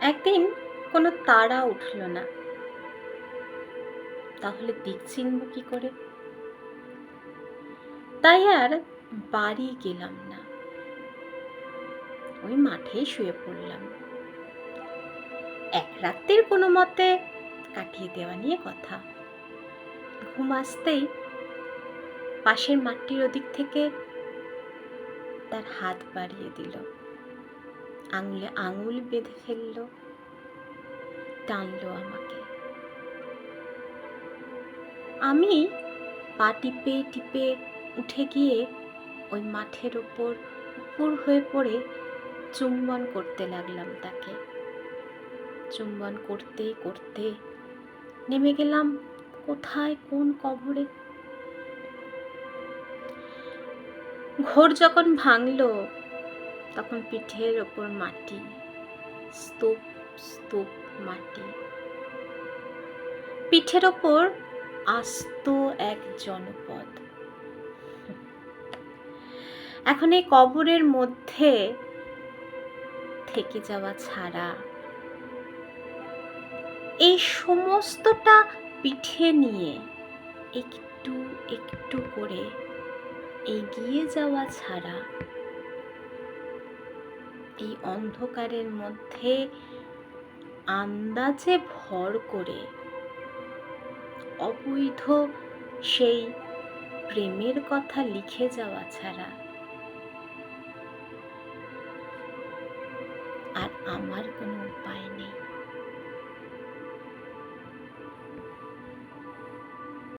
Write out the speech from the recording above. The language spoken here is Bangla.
একদিন কোনো তারা উঠল না। তাহলে দিক চিনব কি করে? তাই আর বাড়ি গেলাম না। ওই মাঠেই শুয়ে পড়লাম। এক রাত্রির কোনো মতে কাটিয়ে দেওয়া নিয়ে কথা। ঘুম আসতেই পাশের মাঠটির ওদিক থেকে তার হাত বাড়িয়ে দিল। আঙুলে আঙুল বেঁধে ফেলল, টানলো আমাকে। আমি পা টিপে টিপে উঠে গিয়ে ওই মাঠের ওপর উপর হয়ে পড়ে চুম্বন করতে লাগলাম তাকে। চুম্বন করতে করতে নেমে গেলাম কোথায়, কোন কবরে? ঘোর যখন ভাঙলো তখন পিঠের ওপর মাটি, স্তূপ স্তূপ মাটি। পিঠের ওপর আস্ত এক জনপদ। এখন এই কবরের মধ্যে থেকে যাওয়া ছাড়া এই সমস্তটা পিঠে নিয়ে একটু একটু করে এগিয়ে যাওয়া ছাড়া এই অন্ধকারের মধ্যে আন্দাজে ভর করে। অবৈধ সেই প্রেমের কথা লিখে যাওয়া ছাড়া। আর আমার কোনো উপায় নেই।